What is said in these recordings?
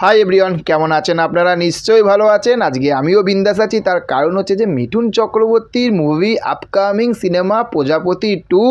Hi everyone, কেমন আছেন আপনারা? নিশ্চয়ই ভালো আছেন। আজকে আমিও বিন্দাস আছি। তার কারণ হচ্ছে যে, মিঠুন চক্রবর্তীর movie upcoming cinema Prajapati two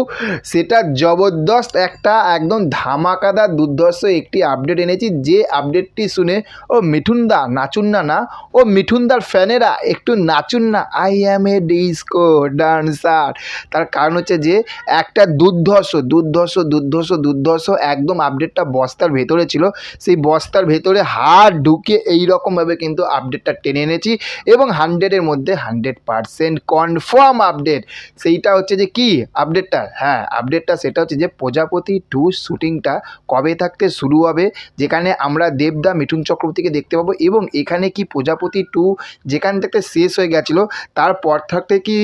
সেটা জবরদস্ত একটা একদম ধামাকাদার দুর্ধর্ষ একটি আপডেট এনেছি। যে আপডেটটি শুনে, ও মিঠুনদা নাচুন না না ও মিঠুনদার ফ্যানেরা একটু নাচুন না I am a disco dancer তার কারণ হচ্ছে যে, একটা দুর্ধর্ষ দুর্ধর্ষ দুর্ধর্ষ দুর্ধর্ষ একদম আপডেটটা বস্তার ভেতরে ছিল। সেই বস্তার ভেতরে হাত ঢুকে এইরকমভাবে কিন্তু আপডেটটা টেনে এনেছি এবং হান্ড্রেডের মধ্যে হান্ড্রেড পারসেন্ট কনফার্ম আপডেট সেইটা হচ্ছে যে কি? আপডেটটা হ্যাঁ আপডেটটা সেটা হচ্ছে যে প্রজাপতি টু শ্যুটিংটা কবে থাকতে শুরু হবে? যেখানে আমরা দেবদা, মিঠুন চক্রবর্তীকে দেখতে পাবো এবং এখানে কি প্রজাপতি টু যেখান থেকে শেষ হয়ে গেছিল, তারপর থাকতে কি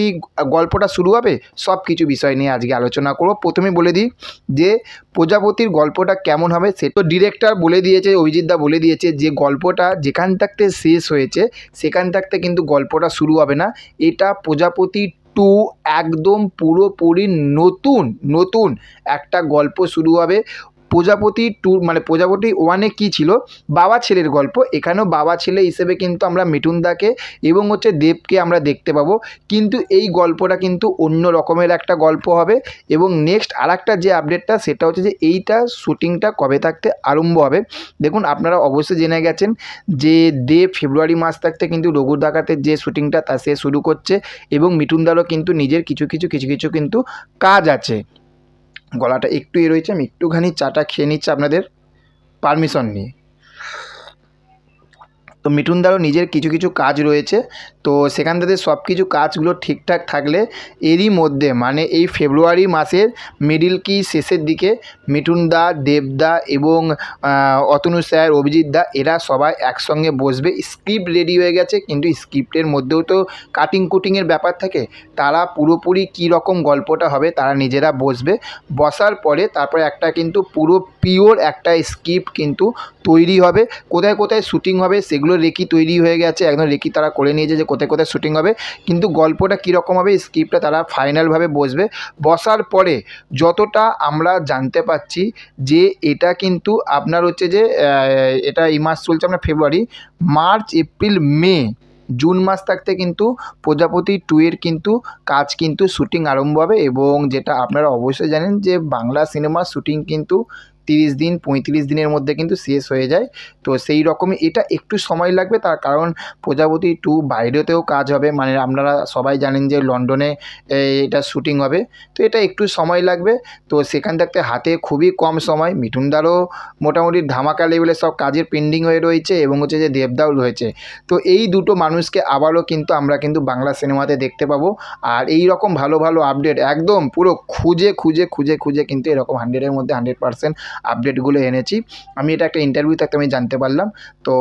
গল্পটা শুরু হবে? সব কিছু বিষয় নিয়ে আজকে আলোচনা করব। প্রথমে বলে দিই যে প্রজাপতির গল্পটা কেমন হবে, সে তো ডিরেক্টর বলে দিয়েছে, অভিজিৎ দা বলে দিয়েছে যে গল্পটা যেখান থাকতে শেষ হয়েছে, সেখান থাকতে কিন্তু গল্পটা শুরু হবে না। এটা প্রজাপতি টু একদম পুরোপুরি নতুন নতুন একটা গল্প শুরু হবে। প্রজাপতি টু মানে প্রজাপতি ওয়ানে কী ছিল? বাবা ছেলের গল্প। এখানেও বাবা ছেলে হিসেবে কিন্তু আমরা মিঠুনদাকে এবং হচ্ছে দেবকে আমরা দেখতে পাবো। কিন্তু এই গল্পটা কিন্তু অন্য রকমের একটা গল্প হবে। এবং নেক্সট আর যে আপডেটটা সেটা হচ্ছে যে এইটা শ্যুটিংটা কবে থাকতে আরম্ভ হবে? দেখুন, আপনারা অবশ্যই জেনে গেছেন যে দেব ফেব্রুয়ারি মাস থাকতে কিন্তু রঘুর ডাকাতের যে শ্যুটিংটা তা সে শুরু করছে। এবং মিঠুনদারও কিন্তু নিজের কিছু কিছু কিছু কিছু কিন্তু কাজ আছে। গলাটা একটু এ রয়েছে আমি একটুখানি চাটা খেয়ে নিচ্ছি আপনাদের পারমিশন নিয়ে। তো মিঠুনদারও নিজের কিছু কিছু কাজ রয়েছে, তো সেখান থেকে সব কিছু কাজগুলো ঠিকঠাক থাকলে এরই মধ্যে মানে এই ফেব্রুয়ারি মাসের মিডিল কি শেষের দিকে মিঠুনদা দেবদা এবং অতনু স্যার, অভিজিৎ দা, এরা সবাই একসঙ্গে বসবে। স্ক্রিপ্ট রেডি হয়ে গেছে, কিন্তু স্ক্রিপ্টের মধ্যেও তো কাটিং কুটিংয়ের ব্যাপার থাকে। তারা পুরোপুরি কী রকম গল্পটা হবে, তারা নিজেরা বসবে। বসার পরে তারপরে একটা কিন্তু পুরো পিওর একটা স্ক্রিপ্ট কিন্তু তৈরি হবে। কোথায় কোথায় শ্যুটিং হবে, সেগুলো রেকি তৈরি হয়ে গেছে, একদম রেকি তারা করে নিয়েছে যে কোথায় কোথায় শ্যুটিং হবে। কিন্তু গল্পটা কীরকম হবে স্ক্রিপ্টটা তারা ফাইনালভাবে বসবে। বসার পরে যতটা আমরা জানতে পাচ্ছি যে এটা কিন্তু আপনার হচ্ছে যে এটা এই মাস চলছে আপনার February March April May June মাস থাকতে কিন্তু প্রজাপতি টু এর কিন্তু কাজ কিন্তু শ্যুটিং আরম্ভ হবে এবং যেটা আপনারা অবশ্যই জানেন যে বাংলা সিনেমার শ্যুটিং কিন্তু তিরিশ দিন, পঁয়ত্রিশ দিনের মধ্যে কিন্তু শেষ হয়ে যায়। তো সেই রকমই এটা একটু সময় লাগবে, তার কারণ প্রজাপতি টু বাইরেতেও কাজ হবে। মানে আপনারা সবাই জানেন যে লন্ডনে এটা শ্যুটিং হবে। তো এটা একটু সময় লাগবে। তো সেখান থাকতে হাতে খুবই কম সময়। মিঠুনদারও মোটামুটি ধামাকা লেভেলে সব কাজের পেন্ডিং হয়ে রয়েছে এবং হচ্ছে যে দেবদাও রয়েছে। তো এই দুটো মানুষকে আবারও কিন্তু আমরা কিন্তু বাংলা সিনেমাতে দেখতে পাবো। আর এই রকম ভালো ভালো আপডেট একদম পুরো খুঁজে খুঁজে খুঁজে খুঁজে কিন্তু এরকম হান্ড্রেডের মধ্যে হান্ড্রেড পার্সেন্ট আপডেটগুলো এনেছি। আমি এটা একটা ইন্টারভিউ থাকতে আমি জানতে পারলাম। তো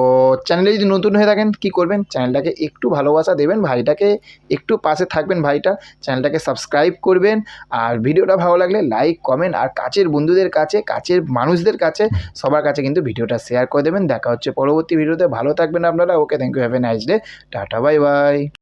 চ্যানেলে যদি নতুন হয়ে থাকেন, কি করবেন? চ্যানেলটাকে একটু ভালোবাসা দেবেন, ভাইটাকে একটু পাশে থাকবেন ভাইটা। চ্যানেলটাকে সাবস্ক্রাইব করবেন। আর ভিডিওটা ভালো লাগলে লাইক কমেন্ট আর কাছের বন্ধুদের কাছে, কাছের মানুষদের কাছে, সবার কাছে কিন্তু ভিডিওটা শেয়ার করে দেবেন। দেখা হচ্ছে পরবর্তী ভিডিওতে। ভালো থাকবেন আপনারা। Okay thank you have a nice day tata bye bye